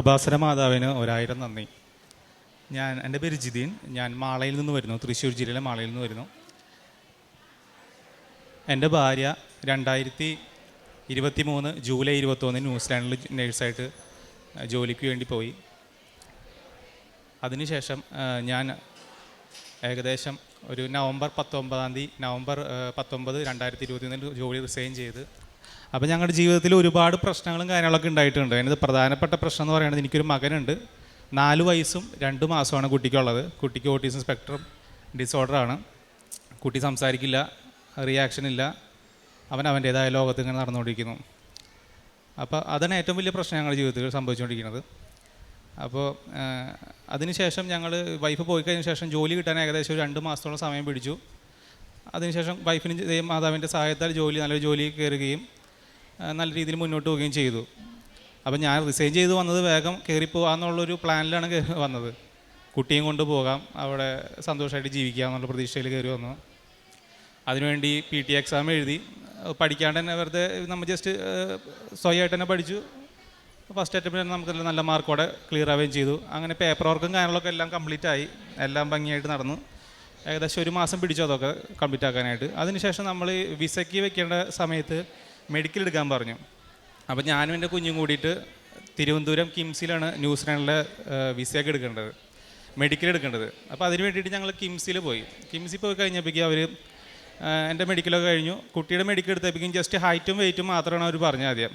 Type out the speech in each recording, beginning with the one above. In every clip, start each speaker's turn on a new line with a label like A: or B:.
A: കൃപാസന മാതാവിന് ഒരായിരം നന്ദി. ഞാൻ എന്റെ പേര് ജിതീൻ. ഞാൻ മാളയിൽ നിന്ന് വരുന്നു. തൃശ്ശൂർ ജില്ലയിലെ മാളയിൽ നിന്ന് വരുന്നു. എന്റെ ഭാര്യ രണ്ടായിരത്തി ഇരുപത്തി മൂന്ന് ജൂലൈ ഇരുപത്തൊന്നിന് ന്യൂസിലാൻഡിൽ നേഴ്സായിട്ട് ജോലിക്ക് വേണ്ടി പോയി. അതിനുശേഷം ഞാൻ ഏകദേശം ഒരു നവംബർ പത്തൊമ്പതാം തീയതി നവംബർ പത്തൊമ്പത് രണ്ടായിരത്തി ഇരുപത്തി ഒന്നിൽ ജോലി റിസൈൻ ചെയ്ത് അപ്പോൾ ഞങ്ങളുടെ ജീവിതത്തിൽ ഒരുപാട് പ്രശ്നങ്ങളും കാര്യങ്ങളൊക്കെ ഉണ്ടായിട്ടുണ്ട്. അതിനത് പ്രധാനപ്പെട്ട പ്രശ്നം എന്ന് പറയുന്നത് എനിക്കൊരു മകനുണ്ട്. നാല് വയസ്സും രണ്ട് മാസമാണ് കുട്ടിക്കുള്ളത്. കുട്ടിക്ക് ഓട്ടിസം സ്പെക്ട്രം ഡിസോർഡറാണ് കുട്ടി സംസാരിക്കില്ല റിയാക്ഷൻ ഇല്ല. അവൻ അവന്റേതായ ലോകത്ത് ഇങ്ങനെ നടന്നുകൊണ്ടിരിക്കുന്നു. അപ്പോൾ അതാണ് ഏറ്റവും വലിയ പ്രശ്നം ഞങ്ങളുടെ ജീവിതത്തിൽ സംഭവിച്ചുകൊണ്ടിരിക്കുന്നത്. അപ്പോൾ അതിനുശേഷം ഞങ്ങൾ വൈഫ് പോയി കഴിഞ്ഞ ശേഷം ജോലി കിട്ടാൻ ഏകദേശം ഒരു രണ്ട് മാസത്തോളം സമയം പിടിച്ചു. അതിനുശേഷം വൈഫിന് മാതാവിന്റെ സഹായത്താൽ ജോലി നല്ലൊരു ജോലി കയറുകയും നല്ല രീതിയിൽ മുന്നോട്ട് പോവുകയും ചെയ്തു. അപ്പം ഞാൻ റിസൈൻ ചെയ്ത് വന്നത് വേഗം കയറിപ്പോകാമെന്നുള്ളൊരു പ്ലാനിലാണ് വന്നത്. കുട്ടിയും കൊണ്ട് പോകാം അവിടെ സന്തോഷമായിട്ട് ജീവിക്കാം എന്നുള്ള പ്രതീക്ഷയിൽ കയറി വന്നു. അതിനുവേണ്ടി പി ടി എക്സാം എഴുതി. പഠിക്കാണ്ട് തന്നെ വെറുതെ നമ്മൾ ജസ്റ്റ് സ്വയമായിട്ട് തന്നെ പഠിച്ചു. ഫസ്റ്റ് അറ്റംപ്റ്റ് തന്നെ നമുക്ക് നല്ല മാർക്കോടെ ക്ലിയർ ആവുകയും ചെയ്തു. അങ്ങനെ പേപ്പർ വർക്കും കാര്യങ്ങളൊക്കെ എല്ലാം കംപ്ലീറ്റ് ആയി. എല്ലാം ഭംഗിയായിട്ട് നടന്നു. ഏകദേശം ഒരു മാസം പിടിച്ചു അതൊക്കെ കംപ്ലീറ്റ് ആക്കാനായിട്ട്. അതിനുശേഷം നമ്മൾ വിസയ്ക്ക് വെക്കേണ്ട സമയത്ത് മെഡിക്കൽ എടുക്കാൻ പറഞ്ഞു. അപ്പോൾ ഞാനും എന്റെ കുഞ്ഞും കൂടിയിട്ട് തിരുവനന്തപുരം കിംസിലാണ് ന്യൂസിലാൻഡിലെ വിസയൊക്കെ എടുക്കേണ്ടത്. മെഡിക്കൽ എടുക്കേണ്ടത്. അപ്പോൾ അതിന് വേണ്ടിയിട്ട് ഞങ്ങൾ കിംസിൽ പോയി. കിംസിൽ പോയി കഴിഞ്ഞപ്പോഴേക്കും അവർ എന്റെ മെഡിക്കലൊക്കെ കഴിഞ്ഞു. കുട്ടിയുടെ മെഡിക്കൽ എടുത്തപ്പോഴേക്കും ജസ്റ്റ് ഹൈറ്റും വെയിറ്റും മാത്രമാണ് അവർ പറഞ്ഞത് ആദ്യം.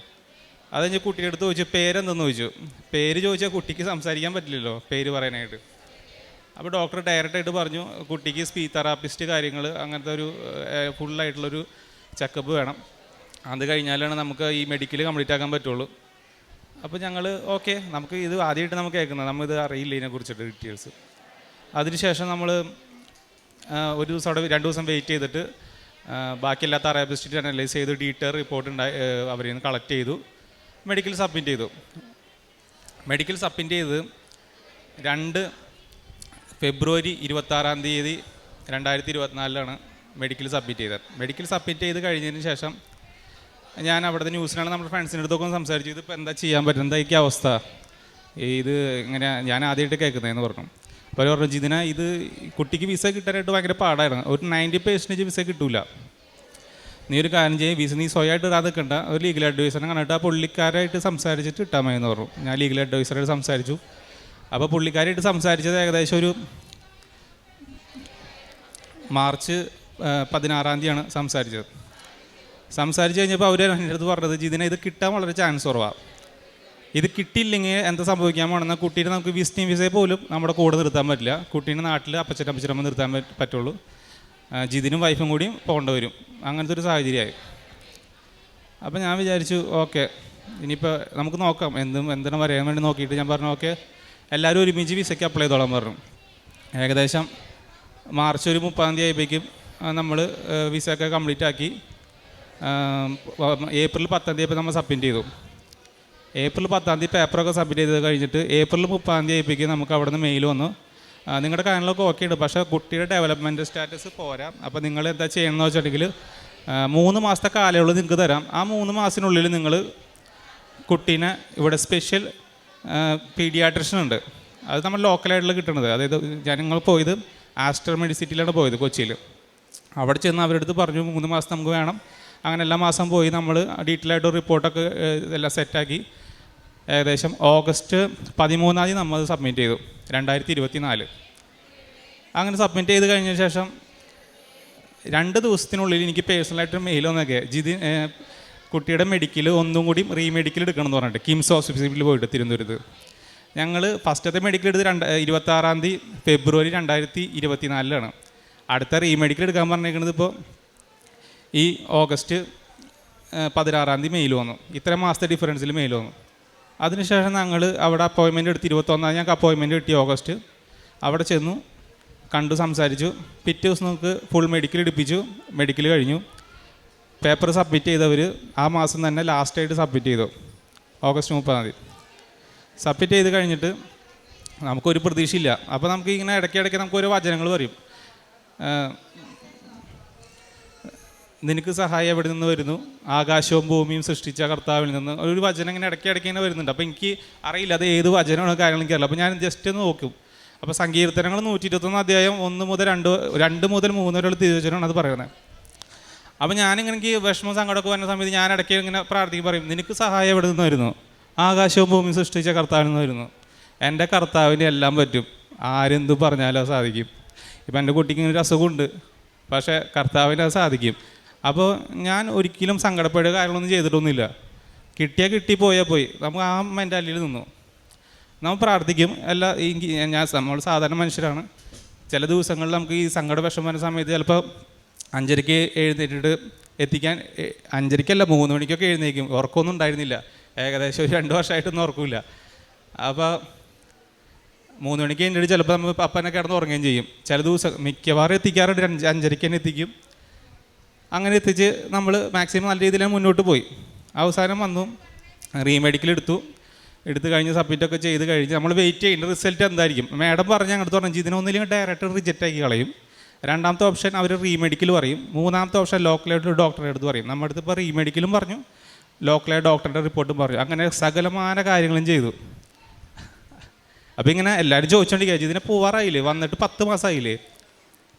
A: അത് കഴിഞ്ഞ് കുട്ടിയുടെ അടുത്ത് ചോദിച്ചു പേരെന്തെന്ന്? ചോദിച്ചു. പേര് ചോദിച്ചാൽ കുട്ടിക്ക് സംസാരിക്കാൻ പറ്റില്ലല്ലോ പേര് പറയാനായിട്ട്. അപ്പോൾ ഡോക്ടർ ഡയറക്റ്റായിട്ട് പറഞ്ഞു കുട്ടിക്ക് സ്പീ തെറാപ്പിസ്റ്റ് കാര്യങ്ങൾ അങ്ങനത്തെ ഒരു ഫുള്ളായിട്ടുള്ളൊരു ചെക്കപ്പ് വേണം. അത് കഴിഞ്ഞാലാണ് നമുക്ക് ഈ മെഡിക്കൽ കംപ്ലീറ്റ് ആക്കാൻ പറ്റുള്ളൂ. അപ്പോൾ ഞങ്ങൾ ഓക്കെ നമുക്ക് ഇത് ആദ്യമായിട്ട് നമുക്ക് കേൾക്കുന്നത്. നമ്മൾ ഇത് അറിയില്ല ഇതിനെക്കുറിച്ചിട്ട് ഡീറ്റെയിൽസ് അതിനുശേഷം നമ്മൾ ഒരു ദിവസം അവിടെ രണ്ട് ദിവസം വെയിറ്റ് ചെയ്തിട്ട് ബാക്കിയെല്ലാ തെറാപ്പിസ്റ്റ് അനലൈസ് ചെയ്ത് ഡീറ്റെയിൽ റിപ്പോർട്ട് ഉണ്ടായി അവരിൽ നിന്ന് കളക്ട് ചെയ്തു. മെഡിക്കൽ സബ്മിറ്റ് ചെയ്തു. മെഡിക്കൽ സബ്മിറ്റ് ചെയ്ത് രണ്ട് ഫെബ്രുവരി ഇരുപത്താറാം തീയതി രണ്ടായിരത്തി ഇരുപത്തിനാലിലാണ് മെഡിക്കൽ സബ്മിറ്റ് ചെയ്തത്. മെഡിക്കൽ സബ്മിറ്റ് ചെയ്ത് കഴിഞ്ഞതിന് ശേഷം ഞാൻ അവിടുത്തെ ന്യൂസിനാണ് നമ്മുടെ ഫ്രണ്ട്സിന്റെ അടുത്തൊക്കെ സംസാരിച്ചു. ഇതിപ്പോൾ എന്താ ചെയ്യാൻ പറ്റും എന്താ ഈ അവസ്ഥ? ഇത് ഇങ്ങനെ ഞാൻ ആദ്യമായിട്ട് കേൾക്കുന്നതെന്ന് പറഞ്ഞു. അപ്പോൾ അവർ പറഞ്ഞു ജിതിന ഇത് കുട്ടിക്ക് വിസ കിട്ടാനായിട്ട് ഭയങ്കര പാടായിരുന്നു. ഒരു നയന്റി പെർസെന്റേജ് വിസ കിട്ടൂല. നീ ഒരു കാര്യം ചെയ്യും വിസ നീ സ്വയമായിട്ട് ഇടാതെ നിൽക്കണ്ട. ഒരു ലീഗൽ അഡ്വൈസറിനെ കണ്ടിട്ട് ആ പുള്ളിക്കാരായിട്ട് സംസാരിച്ചിട്ട് ഇട്ടാൽ മതി എന്ന് പറഞ്ഞു. ഞാൻ ലീഗൽ അഡ്വൈസറായിട്ട് സംസാരിച്ചു. അപ്പോൾ പുള്ളിക്കാരായിട്ട് സംസാരിച്ചത് ഏകദേശം ഒരു മാർച്ച് പതിനാറാം തീയതിയാണ് സംസാരിച്ചത്. സംസാരിച്ച് കഴിഞ്ഞപ്പോൾ അവർ എന്റെ അടുത്ത് പറഞ്ഞത് ജിതിനെ ഇത് കിട്ടാൻ വളരെ ചാൻസ് കുറവാണ് ഇത് കിട്ടിയില്ലെങ്കിൽ എന്താ സംഭവിക്കാൻ പോകണമെന്നാൽ കുട്ടീനെ നമുക്ക് വിസിറ്റിംഗ് വിസയെ പോലും നമ്മുടെ കൂടെ നിർത്താൻ പറ്റില്ല. കുട്ടീനെ നാട്ടിൽ അപ്പച്ചൻ അപ്പച്ചനമ്മ നിർത്താൻ പറ്റ- പറ്റുള്ളൂ. ജിതിനും വൈഫും കൂടിയും പോകേണ്ടി വരും. അങ്ങനത്തെ ഒരു സാഹചര്യമായി. അപ്പോൾ ഞാൻ വിചാരിച്ചു ഓക്കെ ഇനിയിപ്പോൾ നമുക്ക് നോക്കാം. എന്തും എന്തിനും പറയാൻ വേണ്ടി നോക്കിയിട്ട് ഞാൻ പറഞ്ഞു ഓക്കെ എല്ലാവരും ഒരുമിച്ച് വിസയ്ക്ക് അപ്ലൈ ചെയ്തോളാൻ പറഞ്ഞു. ഏകദേശം മാർച്ച് ഒരു മുപ്പതാം തീയതി ആയപ്പോഴേക്കും നമ്മൾ വിസയൊക്കെ കംപ്ലീറ്റ് ആക്കി. ഏപ്രിൽ പത്താം തീയതി നമ്മൾ സബ്മിറ്റ് ചെയ്തു. ഏപ്രിൽ പത്താം തീയതി പേപ്പറൊക്കെ സബ്മിറ്റ് ചെയ്ത് കഴിഞ്ഞിട്ട് ഏപ്രിൽ മുപ്പതാം തീയതി ആയപ്പോഴേക്കും നമുക്ക് അവിടെ നിന്ന് മെയിൽ വന്നു നിങ്ങളുടെ കാര്യങ്ങളൊക്കെ ഓക്കെ ഉണ്ട് പക്ഷേ കുട്ടിയുടെ ഡെവലപ്മെന്റ് സ്റ്റാറ്റസ് പോരാ. അപ്പോൾ നിങ്ങൾ എന്താ ചെയ്യണമെന്ന് വെച്ചിട്ടുണ്ടെങ്കിൽ മൂന്ന് മാസത്തെ കാലയളവ് നിങ്ങൾക്ക് തരാം. ആ മൂന്ന് മാസത്തിനുള്ളിൽ നിങ്ങൾ കുട്ടീനെ ഇവിടെ സ്പെഷ്യൽ പീഡിയാട്രിഷൻ ഉണ്ട്. അത് നമ്മൾ ലോക്കലായിട്ടുള്ള കിട്ടുന്നത് അതായത് നിങ്ങൾ പോയത് ആസ്റ്റർ മെഡിസിറ്റിയിലാണ് പോയത് കൊച്ചിയിൽ അവിടെ ചെന്ന് അവരുടെ അടുത്ത് പറഞ്ഞു മൂന്ന് മാസം നമുക്ക് വേണം. അങ്ങനെ എല്ലാ മാസം പോയി നമ്മൾ ഡീറ്റെയിൽഡ് റിപ്പോർട്ടൊക്കെ എല്ലാം സെറ്റാക്കി ഏകദേശം ഓഗസ്റ്റ് പതിമൂന്നാം തീയതി നമ്മൾ സബ്മിറ്റ് ചെയ്തു രണ്ടായിരത്തി ഇരുപത്തി നാല് അങ്ങനെ സബ്മിറ്റ് ചെയ്ത് കഴിഞ്ഞ ശേഷം രണ്ട് ദിവസത്തിനുള്ളിൽ എനിക്ക് പേഴ്സണലായിട്ട് മെയിൽ വന്നൊക്കെ ജിതി കുട്ടിയുടെ മെഡിക്കൽ ഒന്നും കൂടി റീമെഡിക്കൽ എടുക്കണം എന്ന് പറഞ്ഞിട്ട് കിംസ് ഹോസ്പിറ്റലിൽ പോയിട്ട് തിരുവനന്തപുരത്ത്. ഞങ്ങൾ ഫസ്റ്റത്തെ മെഡിക്കൽ എടുത്ത് രണ്ട് ഇരുപത്താറാം തീയതി ഫെബ്രുവരി രണ്ടായിരത്തി ഇരുപത്തി നാലിലാണ് അടുത്ത റീമെഡിക്കൽ എടുക്കാൻ പറഞ്ഞേക്കുന്നത് ഇപ്പോൾ ഈ ഓഗസ്റ്റ് പതിനാറാം തീയതി മെയിൽ വന്നു. ഇത്ര മാസത്തെ ഡിഫറൻസിൽ മെയിൽ വന്നു. അതിനുശേഷം ഞങ്ങൾ അവിടെ അപ്പോയിൻമെന്റ് എടുത്ത് ഇരുപത്തൊന്നാം ഞങ്ങൾക്ക് അപ്പോയിൻമെന്റ് കിട്ടി ഓഗസ്റ്റ്. അവിടെ ചെന്നു കണ്ടു സംസാരിച്ചു. പിറ്റേ ദിവസം നമുക്ക് ഫുൾ മെഡിക്കൽ എടുപ്പിച്ചു മെഡിക്കൽ കഴിഞ്ഞു. പേപ്പർ സബ്മിറ്റ് ചെയ്തവർ ആ മാസം തന്നെ ലാസ്റ്റായിട്ട് സബ്മിറ്റ് ചെയ്തു ഓഗസ്റ്റ് മുപ്പതാം തീയതി. സബ്മിറ്റ് ചെയ്ത് കഴിഞ്ഞിട്ട് നമുക്കൊരു പ്രതീക്ഷയില്ല. അപ്പോൾ നമുക്ക് ഇങ്ങനെ ഇടയ്ക്കിടയ്ക്ക് നമുക്ക് ഓരോ വചനങ്ങൾ പറയും നിനക്ക് സഹായം എവിടെ നിന്ന് വരുന്നു? ആകാശവും ഭൂമിയും സൃഷ്ടിച്ച കർത്താവിൽ നിന്ന്. ഒരു വചനം ഇങ്ങനെ ഇടയ്ക്ക് ഇടയ്ക്ക് ഇങ്ങനെ വരുന്നുണ്ട്. അപ്പോൾ എനിക്ക് അറിയില്ല അത് ഏത് വചനമാണ് കാര്യങ്ങളും എനിക്കറിയില്ല അപ്പോൾ ഞാൻ ജസ്റ്റ് ഒന്ന് നോക്കും. അപ്പോൾ സങ്കീർത്തനങ്ങൾ നൂറ്റി ഇരുപത്തൊന്ന് അധ്യായം ഒന്ന് മുതൽ രണ്ട് രണ്ട് മുതൽ മൂന്ന് വരെയുള്ള തിരുവചനമാണ് അത് പറയുന്നത്. അപ്പോൾ ഞാനിങ്ങനെ എനിക്ക് വിഷമം സങ്കടമൊക്കെ വരുന്ന സമയത്ത് ഞാൻ ഇടയ്ക്ക് ഇങ്ങനെ പ്രാർത്ഥിക്കും പറയും നിനക്ക് സഹായം എവിടെ നിന്ന് വരുന്നു? ആകാശവും ഭൂമിയും സൃഷ്ടിച്ച കർത്താവിൽ നിന്ന് വരുന്നു. എന്റെ കർത്താവിന് എല്ലാം പറ്റും. ആരെന്ത് പറഞ്ഞാലും സാധിക്കും. ഇപ്പം എന്റെ കുട്ടിക്ക് ഇങ്ങനെ ഒരു അസുഖമുണ്ട്. പക്ഷേ കർത്താവിന് അത് സാധിക്കും. അപ്പോൾ ഞാൻ ഒരിക്കലും സങ്കടപ്പെടുക കാര്യങ്ങളൊന്നും ചെയ്തിട്ടൊന്നുമില്ല. കിട്ടിയാൽ കിട്ടി പോയാൽ പോയി. നമുക്ക് ആ മെന്റാലിറ്റിയിൽ നിന്നു. നമ്മൾ പ്രാർത്ഥിക്കും. എല്ലാ ഈ ഞാൻ നമ്മൾ സാധാരണ മനുഷ്യരാണ്. ചില ദിവസങ്ങളിൽ നമുക്ക് ഈ സങ്കട വിഷം വരുന്ന സമയത്ത് ചിലപ്പോൾ അഞ്ചരയ്ക്ക് എഴുന്നേറ്റിട്ട് എത്തിക്കാൻ അഞ്ചരയ്ക്കല്ല മൂന്ന് മണിക്കൊക്കെ എഴുന്നേക്കും ഉറക്കമൊന്നും ഉണ്ടായിരുന്നില്ല. ഏകദേശം ഒരു രണ്ട് വർഷമായിട്ടൊന്നും ഉറക്കില്ല. അപ്പോൾ മൂന്ന് മണിക്ക് കഴിഞ്ഞിട്ട് ചിലപ്പോൾ നമ്മൾ അപ്പനെ കിടന്ന് ഉറങ്ങുകയും ചെയ്യും. ചില ദിവസം മിക്കവാറും എത്തിക്കാറുണ്ട്. അഞ്ചരയ്ക്ക് തന്നെ എത്തിക്കും. അങ്ങനെ എത്തിച്ച് നമ്മൾ മാക്സിമം നല്ല രീതിയിൽ മുന്നോട്ട് പോയി. അവസാനം വന്നു. റീമെഡിക്കൽ എടുത്തു. എടുത്തു കഴിഞ്ഞ് സബ്മിറ്റൊക്കെ ചെയ്ത് കഴിഞ്ഞ് നമ്മൾ വെയിറ്റ് ചെയ്യേണ്ട റിസൾട്ട് എന്തായിരിക്കും? മാഡം പറഞ്ഞ് അങ്ങോട്ട് പറഞ്ഞു ഇതിനൊന്നില്ലെങ്കിൽ ഡയറക്റ്റ് റിജക്റ്റ് ആക്കി കളയും. രണ്ടാമത്തെ ഓപ്ഷൻ അവർ റീമെഡിക്കൽ പറയും. മൂന്നാമത്തെ ഓപ്ഷൻ ലോക്കലായിട്ട് ഡോക്ടറെ അടുത്ത് പറയും. നമ്മുടെ അടുത്ത് ഇപ്പോൾ റീമെഡിക്കലും പറഞ്ഞു. ലോക്കലായ ഡോക്ടറുടെ റിപ്പോർട്ടും പറഞ്ഞു. അങ്ങനെ സകലമാന കാര്യങ്ങളും ചെയ്തു. അപ്പോൾ ഇങ്ങനെ എല്ലാവരും ചോദിച്ചോണ്ടിരിക്കുക ഇതിനെ പോവാറായില്ലേ? വന്നിട്ട് പത്ത് മാസമായില്ലേ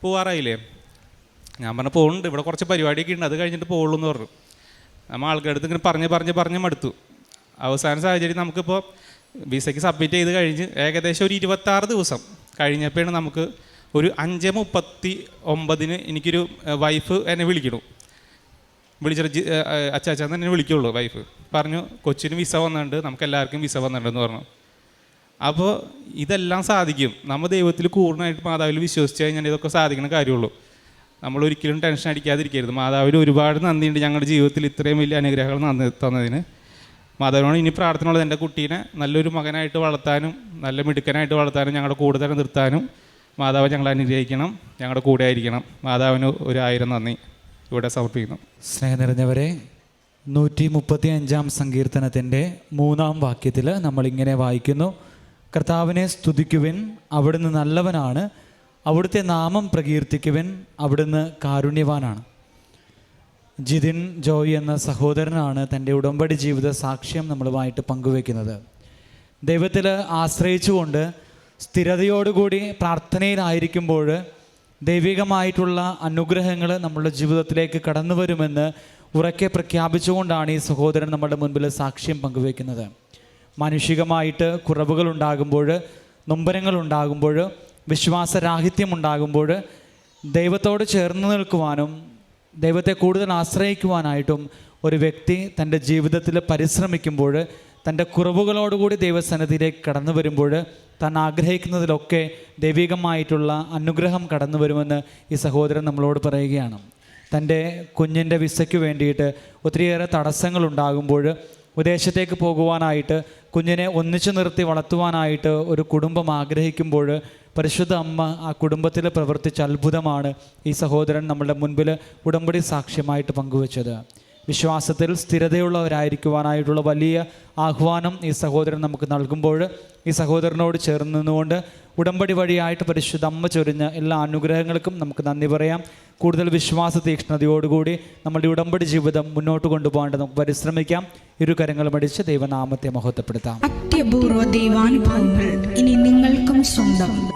A: പോവാറായില്ലേ? ഞാൻ പറഞ്ഞു പോകുന്നുണ്ട് ഇവിടെ കുറച്ച് പരിപാടിയൊക്കെ ഉണ്ട്. അത് കഴിഞ്ഞിട്ട് പോകുള്ളൂ എന്ന് പറഞ്ഞു. നമ്മൾ ആൾക്കാരുടെ അടുത്ത് ഇങ്ങനെ പറഞ്ഞ് പറഞ്ഞ് പറഞ്ഞ് മടുത്തു. അവസാന സാഹചര്യം നമുക്കിപ്പോൾ വിസയ്ക്ക് സബ്മിറ്റ് ചെയ്ത് കഴിഞ്ഞ് ഏകദേശം ഒരു ഇരുപത്താറ് ദിവസം കഴിഞ്ഞപ്പോഴാണ് നമുക്ക് ഒരു അഞ്ച് മുപ്പത്തി ഒമ്പതിന് എനിക്കൊരു വൈഫ് എന്നെ വിളിക്കണു. വിളിച്ചിട്ട് അച്ചാച്ചാന്ന് എന്നെ വിളിക്കുള്ളൂ വൈഫ് പറഞ്ഞു കൊച്ചിന് വിസ വന്നിട്ടുണ്ട്. നമുക്ക് എല്ലാവർക്കും വിസ വന്നിട്ടുണ്ടെന്ന് പറഞ്ഞു. അപ്പോൾ ഇതെല്ലാം സാധിക്കും. നമ്മൾ ദൈവത്തിൽ പൂർണമായിട്ട് മാതാവിൽ വിശ്വസിച്ച് കഴിഞ്ഞാൽ ഇതൊക്കെ സാധിക്കുന്ന കാര്യമുള്ളൂ. നമ്മൾ ഒരിക്കലും ടെൻഷൻ അടിക്കാതിരിക്കരുത്. മാതാവിന് ഒരുപാട് നന്ദിയുണ്ട് ഞങ്ങളുടെ ജീവിതത്തിൽ. ഇത്രയും വലിയ അനുഗ്രഹങ്ങൾ നന്ദി തന്നതിന്. മാതാവിനോട് ഇനി പ്രാർത്ഥനയുള്ളത് എന്റെ കുട്ടീനെ നല്ലൊരു മകനായിട്ട് വളർത്താനും നല്ല മിടുക്കനായിട്ട് വളർത്താനും ഞങ്ങളുടെ കൂടെ തന്നെ നിർത്താനും മാതാവ് ഞങ്ങളെ അനുഗ്രഹിക്കണം ഞങ്ങളുടെ കൂടെ ആയിരിക്കണം. മാതാവിന് ഒരു ആയിരം നന്ദി. ഇവിടെ സമർപ്പിക്കുന്നു.
B: സ്നേഹം നിറഞ്ഞവരെ നൂറ്റി മുപ്പത്തി അഞ്ചാം സങ്കീർത്തനത്തിന്റെ മൂന്നാം വാക്യത്തിൽ നമ്മളിങ്ങനെ വായിക്കുന്നു. കർത്താവിനെ സ്തുതിക്കുവിൻ അവിടുന്ന് നല്ലവനാണ്. അവിടുത്തെ നാമം പ്രകീർത്തിക്കുവൻ അവിടുന്ന് കാരുണ്യവാനാണ്. ജിതിൻ ജോയ് എന്ന സഹോദരനാണ് തന്റെ ഉടമ്പടി ജീവിത സാക്ഷ്യം നമ്മളുമായിട്ട് പങ്കുവെക്കുന്നത് ദൈവത്തിൽ ആശ്രയിച്ചുകൊണ്ട് സ്ഥിരതയോടുകൂടി പ്രാർത്ഥനയിലായിരിക്കുമ്പോൾ ദൈവികമായിട്ടുള്ള അനുഗ്രഹങ്ങൾ നമ്മളുടെ ജീവിതത്തിലേക്ക് കടന്നു വരുമെന്ന് ഉറക്കെ പ്രഖ്യാപിച്ചുകൊണ്ടാണ് ഈ സഹോദരൻ നമ്മുടെ മുൻപിൽ സാക്ഷ്യം പങ്കുവെക്കുന്നത് മാനുഷികമായിട്ട് കുറവുകൾ ഉണ്ടാകുമ്പോൾ നൊമ്പരങ്ങൾ ഉണ്ടാകുമ്പോൾ വിശ്വാസരാഹിത്യം ഉണ്ടാകുമ്പോൾ ദൈവത്തോട് ചേർന്ന് നിൽക്കുവാനും ദൈവത്തെ കൂടുതൽ ആശ്രയിക്കുവാനായിട്ടും ഒരു വ്യക്തി തന്റെ ജീവിതത്തിൽ പരിശ്രമിക്കുമ്പോൾ തന്റെ കുറവുകളോടുകൂടി ദൈവസന്നിധിയിലേക്ക് കടന്നു വരുമ്പോൾ താൻ ആഗ്രഹിക്കുന്നതിലൊക്കെ ദൈവികമായിട്ടുള്ള അനുഗ്രഹം കടന്നു വരുമെന്ന് ഈ സഹോദരൻ നമ്മളോട് പറയുകയാണ്. തന്റെ കുഞ്ഞിന്റെ വിസയ്ക്ക് വേണ്ടിയിട്ട് ഒത്തിരിയേറെ തടസ്സങ്ങൾ ഉണ്ടാകുമ്പോൾ വിദേശത്തേക്ക് പോകുവാനായിട്ട് കുഞ്ഞിനെ ഒന്നിച്ചു നിർത്തി വളർത്തുവാനായിട്ട് ഒരു കുടുംബം ആഗ്രഹിക്കുമ്പോൾ പരിശുദ്ധ അമ്മ ആ കുടുംബത്തിൽ പ്രവർത്തിച്ച അത്ഭുതമാണ് ഈ സഹോദരൻ നമ്മളുടെ മുൻപിൽ ഉടമ്പടി സാക്ഷ്യമായിട്ട് പങ്കുവച്ചത്. വിശ്വാസത്തിൽ സ്ഥിരതയുള്ളവരായിരിക്കുവാനായിട്ടുള്ള വലിയ ആഹ്വാനം ഈ സഹോദരൻ നമുക്ക് നൽകുമ്പോൾ ഈ സഹോദരനോട് ചേർന്ന് നിന്നുകൊണ്ട് ഉടമ്പടി വഴിയായിട്ട് പരിശുദ്ധ അമ്മ ചൊരിഞ്ഞ എല്ലാ അനുഗ്രഹങ്ങൾക്കും നമുക്ക് നന്ദി പറയാം. കൂടുതൽ വിശ്വാസ തീക്ഷ്ണതയോടുകൂടി നമ്മുടെ ഉടമ്പടി ജീവിതം മുന്നോട്ട് കൊണ്ടുപോകാണ്ട് നമുക്ക് പരിശ്രമിക്കാം. ഇരു കരങ്ങളും അടിച്ച് ദൈവനാമത്തെ മഹത്വപ്പെടുത്താം.
C: അത്യപൂർവ ദൈവാനുഭവങ്ങൾ ഇനി നിങ്ങൾക്കും സ്വന്തം.